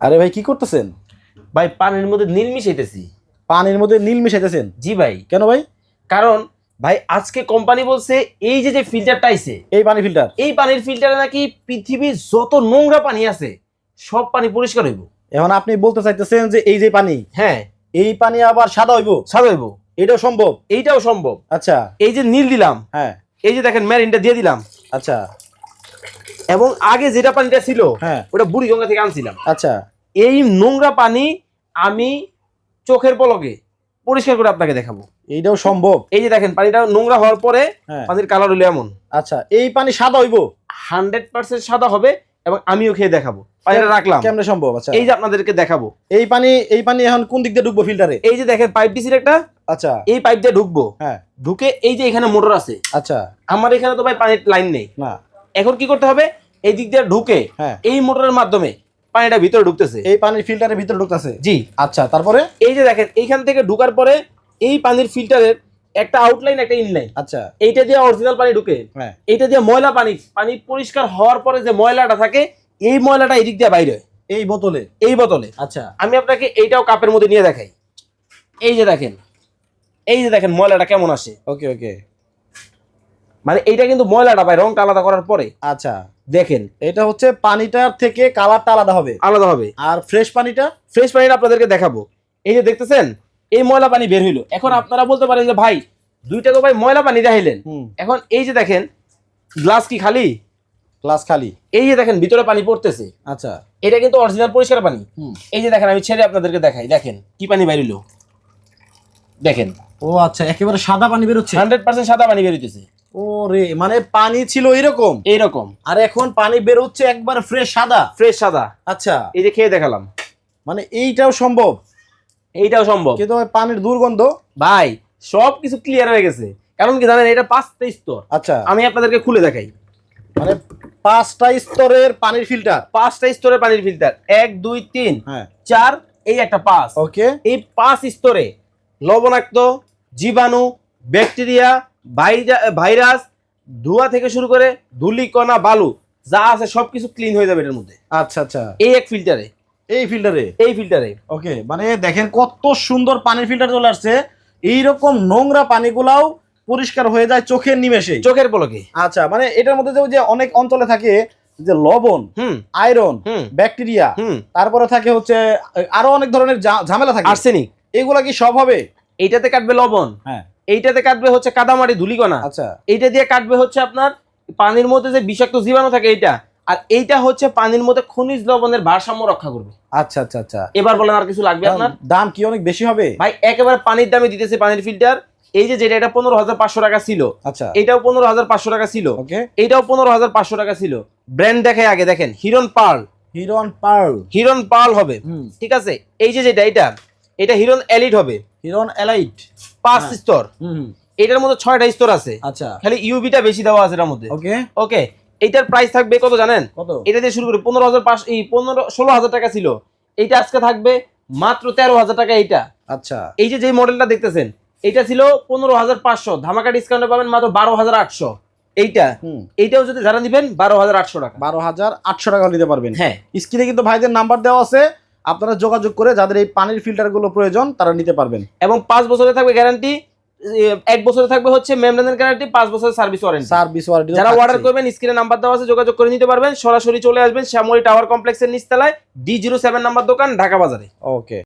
আরে ভাই কি করতেছেন? ভাই পানির মধ্যে নীল মিশাইতেছি। পানির মধ্যে নীল মিশাইতেছেন? জি ভাই। কেন ভাই? কারণ ভাই আজকে কোম্পানি বলছে এই যে যে ফিল্টারটা আইছে এই পানি ফিল্টার এই পানির ফিল্টারে নাকি পৃথিবীর যত নোংরা পানি আছে সব পানি পরিষ্কার হইব। এখন আপনি বলতে চাইতেছেন যে এই যে পানি হ্যাঁ। এই পানি আবার সাদা হইব? সাদা হইব। এটাও সম্ভব? এইটাও সম্ভব। আচ্ছা। এই যে নীল দিলাম হ্যাঁ। এই যে দেখেন ম্যারিনটা দিয়ে দিলাম। আচ্ছা। এবং আগে যেটা পানিটা ছিল হ্যাঁ। ওটা বুড়িগঙ্গা থেকে আনছিলাম। আচ্ছা। এই নোংরা পানি আমি চোখের পলকে পরিষ্কার করে আপনাকে দেখাবো। এইটাও সম্ভব। এই যে দেখেন পানিটা নোংরা হওয়ার পরে হ্যাঁ। পানির কালার হলো এমন। আচ্ছা এই পানি সাদা হইব? হান্ড্রেড পার্সেন্ট সাদা হবে এবং আমিও খেয়ে দেখাবো। পানিটা রাখলাম। কেমনে সম্ভব? আচ্ছা। এই যে আপনাদেরকে দেখাবো। এই পানি এই পানি এখন কোন দিক দিয়ে ঢুকবো ফিল্টারে? এই যে দেখেন পাইপ দিছিল একটা। আচ্ছা। এই পাইপ দিয়ে ঢুকবো। হ্যাঁ। ঢুকে এই যে এখানে মোটর আছে। আচ্ছা। আমার এখানে তো ভাই পানির লাইন নেই। না। এখন কি করতে হবে? এই দিক দিয়ে ঢুকে হ্যাঁ। এই মোটরের মাধ্যমে পানিটা ভিতরে ঢুকতেছে। এই পানির ফিল্টারের ভিতরে ঢুকতেছে? জি। আচ্ছা তারপরে? এই যে দেখেন এইখান থেকে ঢুকার পরে এই পানির ফিল্টারের একটা আউটলাইন একটা ইনলাইন আচ্ছা। এইটা দিয়ে অরিজিনাল পানি ঢুকে। হ্যাঁ। এইটা দিয়ে ময়লা পানি পানি পরিষ্কার হওয়ার পরে যে ময়লাটা থাকে এই ময়লাটা এই দিক দিয়ে বাইরে হয়। এই বোতলে? এই বোতলে। আচ্ছা। আমি আপনাকে এইটাও কাপের মধ্যে নিয়ে দেখাই। এই যে দেখেন এই যে দেখেন ময়লাটা কেমন আসে। ওকে ওকে। মানে এইটা কিন্তু ময়লাটা ভাই রংটা আলাদা করার পরে। আচ্ছা। দেখেন। এটা হচ্ছে পানিটার থেকে কালারটা আলাদা হবে। আলাদা হবে। আর ফ্রেশ পানিটা? ফ্রেশ পানিটা আপনাদেরকে দেখাবো। এই যে দেখতেছেন এই ময়লা পানি বের হইল। এখন আপনারা বলতে পারেন যে ভাই দুইটা তো ভাই ময়লা পানি দেখাইলেন এখন এই যে দেখেন গ্লাস কি খালি? গ্লাস খালি। এই যে দেখেন ভিতরে পানি পড়তেছে। আচ্ছা। এটা কিন্তু অরিজিনাল পরিষ্কার পানি। এই যে দেখেন আমি ছেড়ে আপনাদেরকে দেখাই। দেখেন কি পানি বাইরিলো দেখেন। ও আচ্ছা একেবারে সাদা পানি বেরোচ্ছে। হান্ড্রেড পার্সেন্ট সাদা পানি বেরোতেছে ও রে মানে পানি ছিল এরকম? এইরকম। আর এখন পানি বেরোচ্ছে একবার ফ্রেশ সাদা? ফ্রেশ সাদা। আচ্ছা। এই যে খেয়ে দেখালাম। মানে এইটাও সম্ভব? এইটাও সম্ভব। কিন্তু পানির দুর্গন্ধ? ভাই সব কিছু ক্লিয়ার হয়ে গেছে। কারণ কি জানেন এটা পাঁচটা স্তর। আচ্ছা। আমি আপনাদেরকে খুলে দেখাই। মানে পাঁচটা স্তরের পানির ফিল্টার পাঁচটা স্তরের পানির ফিল্টার এক দুই তিন হ্যাঁ। চার এই একটা পাঁচ। ওকে এই পাঁচ স্তরে লবণাক্ত জীবাণু ব্যাকটেরিয়া ভাইরাস ধোঁয়া থেকে শুরু করে ধুলি কণা বালু যা আছে সবকিছু ক্লিন হয়ে যাবে এটার মধ্যে। আচ্ছা আচ্ছা। এই এক ফিল্টারে এই ফিল্টারে এই ফিল্টারে ওকে মানে দেখেন কত সুন্দর পানির ফিল্টার চলে আসছে। এইরকম নোংরা পানিগুলাও পরিষ্কার হয়ে যায় চোখের নিমেষে। চোখের পলকে। আচ্ছা মানে এটার মধ্যে যে অনেক অঞ্চলে থাকে যে লবণ হুম। আয়রন হুম। ব্যাকটেরিয়া হুম। তারপরে থাকে হচ্ছে আরও অনেক ধরনের ঝামেলা থাকে। আর্সেনিক। এগুলা কি সব হবে? এইটাতে কাটবে লবণ। হ্যাঁ। এইটাতে কাটবে হচ্ছে কাদামাটি ধুলিকণা। আচ্ছা। এইটা দিয়ে কাটবে হচ্ছে আপনার পানির মধ্যে যে বিষাক্ত জীবাণু থাকে এইটা। আর এইটা হচ্ছে পানির মধ্যে খনিজ লবণের ভারসাম্য রক্ষা করবে। আচ্ছা আচ্ছা আচ্ছা। এবার বলেন আর কিছু লাগবে আপনার? দাম কি অনেক বেশি হবে? ভাই একেবারে পানির দামে দিতেছে পানির ফিল্টার এই যে যেটা এটা পনেরো হাজার পাঁচশো টাকা ছিল। আচ্ছা। এটাও পনেরো হাজার পাঁচশো টাকা ছিল। ওকে। এইটাও পনেরো হাজার পাঁচশো টাকা ছিল। ব্র্যান্ড দেখে আগে দেখেন Hiron pearl. Hiron pearl. Hiron pearl হবে। হুম। ঠিক আছে? এই যে যেটা এটা। এটা হিরন এলিট হবে। হিরন এলাইট। পাঁচ হ্যাঁ। স্তর। হুম এটার মধ্যে ছয়টা স্তর আছে। আচ্ছা। খালি ইউবিটা বেশি দেওয়া আছে এটার মধ্যে। ওকে। ওকে এইটার প্রাইস থাকবে কত জানেন? কত? এটা দিয়ে শুরু করি পনেরো হাজার পাঁচ এই পনেরো ষোলো হাজার টাকা ছিল। এইটা আজকে থাকবে মাত্র তেরো হাজার টাকা এইটা। আচ্ছা। এই যে যে মডেলটা দেখতেছেন এটা ছিল পনেরো হাজার পাঁচশো। ধামাকা ডিসকাউন্টে পাবেন মাত্র বারো হাজার আটশো। এইটা এইটাও যদি যারা নিবেন বারো হাজার আটশো টাকা। বারো হাজার আটশো টাকা নিতে পারবেন। হ্যাঁ। স্ক্রিনে কিন্তু ভাইদের নাম্বার দেওয়া আছে। আপনারা যোগাযোগ করে যাদের এই পানির ফিল্টারগুলো প্রয়োজন তারা নিতে পারবেন। এবং পাঁচ বছরে থাকবে গ্যারান্টি এক বছরে থাকবে হচ্ছে মেমরানের গ্যারান্টি পাঁচ বছরের সার্ভিস ওয়ারেন্টি সার্ভিস ওয়ারেন্টি যারা অর্ডার করবেন স্ক্রিনে নাম্বার দেওয়া আছে যোগাযোগ করে নিতে পারবেন। সরাসরি চলে আসবেন শ্যামলী টাওয়ার কমপ্লেক্সের নিচতলায় ডি জিরো সেভেন নাম্বার দোকান ঢাকা বাজারে। ওকে